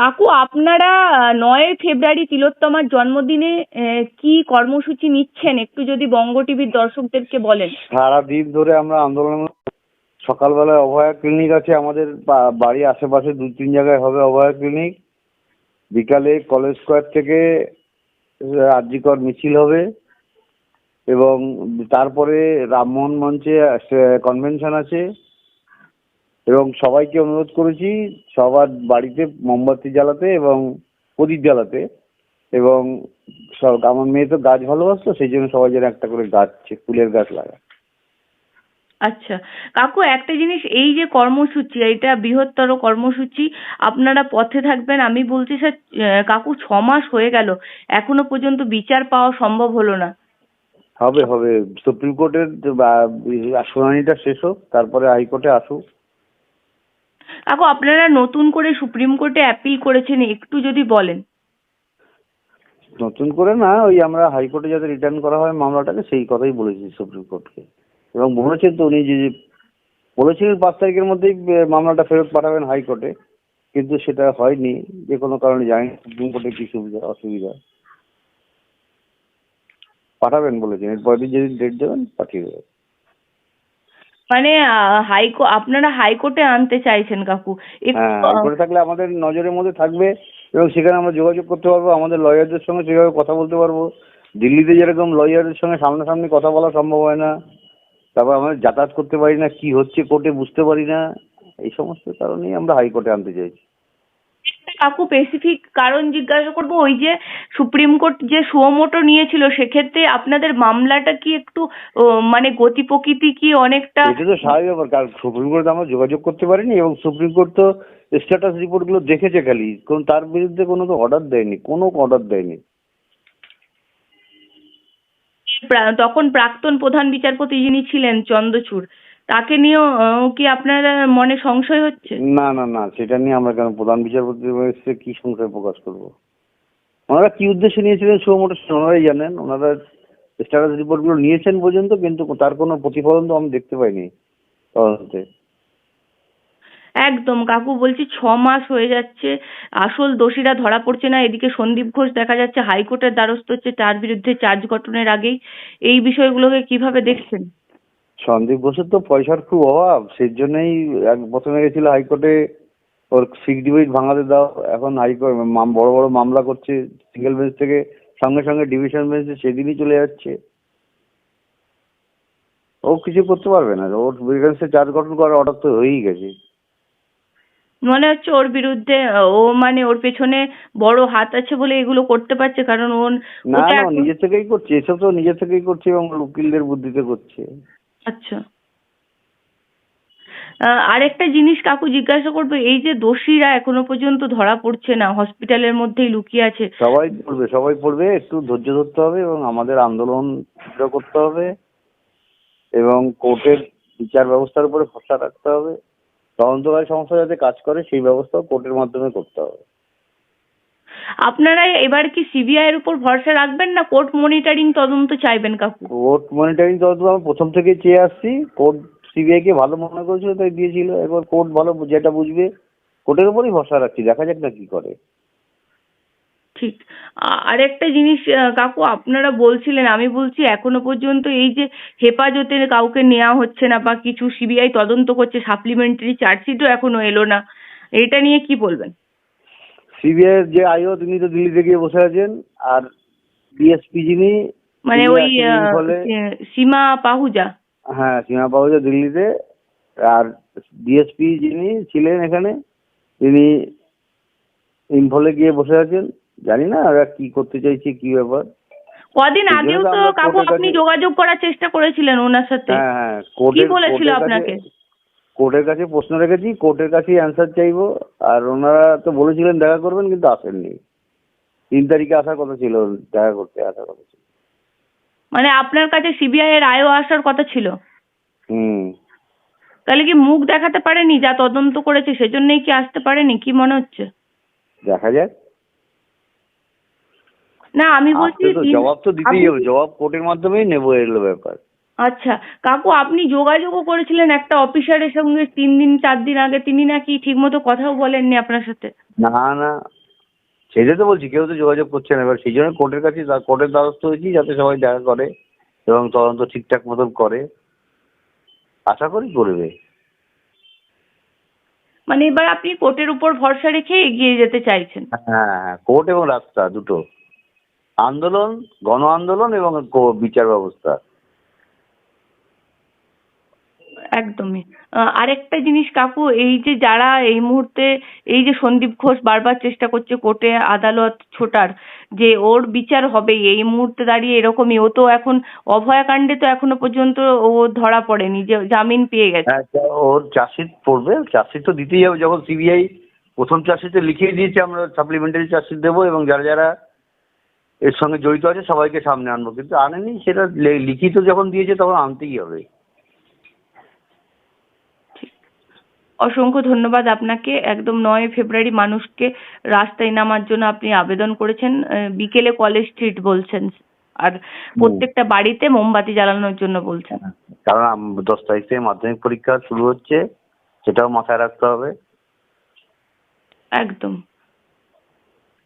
কাকু, আপনারা নয় ফেব্রুয়ারি তিলোত্তমার জন্মদিনে কি কর্মসূচি নিচ্ছেন? একটু যদি বঙ্গ টিভির দর্শকদেরকে বলেন। সারাদিন ধরে আমরা আন্দোলন সকালবেলায় অভয়া ক্লিনিক আছে, আমাদের বা- বাড়ির আশেপাশে দু তিন জায়গায় হবে অভয়া ক্লিনিক। বিকালে কলেজ স্কোয়ার থেকে আরজিকর মিছিল হবে এবং তারপরে রামমোহন মঞ্চে কনভেনশন আছে। এবং সবাইকে অনুরোধ করেছি সবার বাড়িতে মোমবাতি জ্বালাতে এবং প্রদীপ জ্বালাতে এবং সব আমার মেয়ে তো গাছ ভালোবাসতো সেই জন্য সবাই যেন একটা করে গাছ ফুলের গাছ লাগায়। আচ্ছা কাকু একটা জিনিস এই যে কর্মসূচি এটা বৃহত্তর কর্মসূচি আপনারা পথে থাকবেন আমি বলছি স্যার কাকু ছ মাস হয়ে গেল এখনও পর্যন্ত বিচার পাওয়া সম্ভব হলো না। হবে হবে সুপ্রিম কোর্টের শুনানিটা শেষ হোক তারপরে হাইকোর্টে আসুক। কাকু আপনারা নতুন করে সুপ্রিম কোর্টে অ্যাপিল করেছেন, একটু যদি বলেন। নতুন করে না, ওই আমরা হাইকোর্টে যাতে রিটার্ন করা হয় মামলাটাকে, সেই কথাই বলেছি সুপ্রিম কোর্টকে। এবং বলেছেন তো উনি যে বলেছিলেন পাঁচ তারিখের মধ্যেই মামলাটা ফেরত পাঠাবেন হাইকোর্টে কিন্তু সেটা হয়নি, যে কোনো কারণে জানি সুপ্রিম কোর্টে কি সুবিধা, অসুবিধা। পাঠাবেন বলেছেন, এরপর যেদিন ডেট দেবেন, পাঠিয়ে দেবেন। মানে হাইকো আপনারা হাইকোর্টে আনতে চাইছেন কাকু। হ্যাঁ হাইকোর্টে থাকলে আমাদের নজরের মধ্যে থাকবে এবং সেখানে আমরা যোগাযোগ করতে পারব আমাদের লয়ারদের সঙ্গে সেভাবে কথা বলতে পারব। দিল্লিতে যেরকম লয়ারদের সঙ্গে সামনাসামনি কথা বলা সম্ভব হয় না তারপর আমরা যাতায়াত করতে পারি না কি হচ্ছে কোর্টে বুঝতে পারি না এই সমস্ত কারণেই আমরা হাইকোর্টে আনতে চাইছি। কাকু স্পেসিফিক কারণ জিজ্ঞাসা করব ওই যে সুপ্রিম কোর্ট যে সুমোটো নিয়েছিল সেক্ষেত্রে আপনাদের মামলাটা কি একটু মানে গতি প্রকৃতি কি অনেকটা এটা তো স্বাভাবিক ব্যাপার কারণ সুপ্রিম কোর্টে আমরা যোগাযোগ করতে পারিনি এবং সুপ্রিম কোর্ট তো স্ট্যাটাস রিপোর্টগুলো দেখেছে খালি। কোন তার বিরুদ্ধে কোনো তো অর্ডার দেয়নি কোনো অর্ডার দেয়নি। তখন প্রাক্তন প্রধান বিচারপতি যিনি ছিলেন চন্দ্রচূড়। তাকে নিয়েও কি আপনার মনে সংশয় হচ্ছে? না না না সেটা নিয়ে আমরা কেন প্রধান বিচারপতি এসে কি সংশয় প্রকাশ করব? ওনারা কি উদ্দেশ্যে নিয়েছিলেন সুমোটো ওনারাই জানেন। ওনারা স্ট্যাটাস রিপোর্টগুলো নিয়েছেন পর্যন্ত কিন্তু তার কোনো প্রতিফলন তো আমি দেখতে পাইনি তদন্তে। একদম কাকু বলছি ছ মাস হয়ে যাচ্ছে আসল দোষীরা ধরা পড়ছে না এদিকে সন্দীপ ঘোষ দেখা যাচ্ছে হাইকোর্টের দ্বারস্থ হচ্ছে তার বিরুদ্ধে চার্জ গঠনের আগেই। এই বিষয়গুলোকে কীভাবে দেখছেন? সন্দীপ ঘোষের তো পয়সার খুব অভাব সেই জন্যই এক প্রথমে গেছিল হাইকোর্টে ওর ফিক্সড ডিপোজিট ভাঙাতে দাও এখন হাইকোর্ট বড় বড় মামলা করছে সিঙ্গেল বেঞ্চ থেকে সঙ্গে সঙ্গে ডিভিশন বেঞ্চে সেদিনই চলে যাচ্ছে। ও কিছু করতে পারবে না ওর বিরুদ্ধে চার্জ গঠন করার অর্ডার তো হয়েই গেছে। মনে হচ্ছে ওর বিরুদ্ধে ও মানে ওর পেছনে বড় হাত আছে বলে এগুলো করতে পারছে কারণ ওর না না ও নিজে থেকেই করছে এসব তো নিজে থেকেই করছে এবং উকিলদের বুদ্ধিতে করছে। আচ্ছা। আরেকটা জিনিস কাকু জিজ্ঞাসা করব, এই যে দোষীরা এখনও পর্যন্ত ধরা পড়ছে না, হসপিটালের মধ্যেই লুকিয়ে আছে। সবাই পড়বে সবাই পড়বে, একটু ধৈর্য ধরতে হবে এবং আমাদের আন্দোলন করতে হবে এবং কোর্টের বিচার ব্যবস্থার উপরে ভরসা রাখতে হবে। তদন্তকারী সংস্থা যাতে কাজ করে, সেই ব্যবস্থাও কোর্টের মাধ্যমে করতে হবে। আপনারা এবার কি সিবিআই এর উপর ভরসা রাখবেন না? কোর্ট মনিটরিং তদন্ত চাইবেন কাকু? কোর্ট মনিটরিং তদন্ত আমরা প্রথম থেকেই চেয়ে আসছি। কোর্ট সিবিআই কে ভালো মনে করেছিল তাই দিয়েছিল। এবার কোর্ট ভালো যেটা বুঝবে কোর্টের উপরই ভরসা রাখছি। দেখা যাক না কি করে। ঠিক। আরেকটা জিনিস কাকু আপনারা বলছিলেন আমি বলছি এখনও পর্যন্ত এই যে হেফাজতে কাউকে নেওয়া হচ্ছে না বা কিছু সিবিআই তদন্ত করছে সাপ্লিমেন্টারি চার্জশিটও এখনও এলো না। এটা নিয়ে কি বলবেন? সিবিআই এর যে আইও তিনি তো দিল্লিতে গিয়ে বসে আছেন আর ডিএসপি যিনি মানে ওই সীমা পাহুজা। হ্যাঁ সীমা পাহুজা দিল্লিতে আর ডিএসপি যিনি ছিলেন এখানে তিনি ইম্ফলে গিয়ে বসে আছেন। জানি না ওরা কি করতে চাইছে কি ব্যাপার। কদিন আগেও তো কাকু আপনি যোগাযোগ করার চেষ্টা করেছিলেন ওনার সাথে। হ্যাঁ হ্যাঁ কি বলেছিল আপনাকে? কোর্টের কাছে প্রশ্ন রেখেছি কোর্টের কাছেই অ্যান্সার চাইব। আর ওনারা তো বলেছিলেন দেখা করবেন কিন্তু আসেননি। তিন তারিখে আসার কথা ছিল দেখা করতে আসার কথা ছিল। মানে আপনার কাছে সিবিআই এর আয়ও আসার কথা ছিল? হুম। তাহলে কি মুখ দেখাতে পারেনি যা তদন্ত করেছে সেজন্যই কি আসতে পারেনি? কি মনে হচ্ছে? দেখা যাক। না আমি বলছি জবাব তো দিতেই হবে জবাব কোর্টের মাধ্যমেই নেব এগুলো ব্যাপার। আচ্ছা কাকু আপনি যোগাযোগও করেছিলেন একটা অফিসারের সঙ্গে তিন দিন চার দিন আগে? তিনি নাকি ঠিকমতো কথাও বলেননি আপনার সাথে? না না। সেটাই তো বলছি কেউ তো যোগাযোগ করছে না। এবার সেই জন্য কোর্টের কাছে কোর্টের দ্বারস্থ হয়েছি যাতে সবাই দেখা করে এবং তদন্ত ঠিকঠাক মতন করে। আশা করি করবে। মানে এবার আপনি কোর্টের উপর ভরসা রেখে এগিয়ে যেতে চাইছেন? হ্যাঁ হ্যাঁ কোর্ট এবং রাস্তা দুটো। আন্দোলন গণ আন্দোলন এবং বিচার ব্যবস্থা। একদমই। আরেকটা জিনিস কাকু, এই যে যারা এই মুহূর্তে, এই যে সন্দীপ ঘোষ বারবার চেষ্টা করছে কোর্টে আদালত ছোটার, যে ওর বিচার হবে এই মুহূর্তে দাঁড়িয়ে এরকমই, ও তো এখন অভয়াকাণ্ডে তো এখনও পর্যন্ত ও ধরা পড়েনি, যে জামিন পেয়ে গেছে। হ্যাঁ ওর চার্জশিট পড়বে, চার্জশিট তো দিতেই হবে, যখন সিবিআই প্রথম চার্জশিটে লিখিয়ে দিয়েছে, আমরা সাপ্লিমেন্টারি চার্জশিট দেবো, এবং যারা যারা এর সঙ্গে জড়িত আছে, সবাইকে সামনে আনব। কিন্তু আনেনি, সেটা লিখিত যখন দিয়েছে, তখন আনতেই হবে। অসংখ্য ধন্যবাদ আপনাকে। একদম নয় ফেব্রুয়ারি মানুষকে রাস্তায় নামার জন্য আপনি আবেদন করেছেন। আহ, বিকেলে কলেজ স্ট্রিট বলছেন। আর প্রত্যেকটা বাড়িতে মোমবাতি জ্বালানোর জন্য বলছেন। কারণ দশ তারিখ থেকে মাধ্যমিক পরীক্ষা শুরু হচ্ছে সেটাও মাথায় রাখতে হবে। একদম।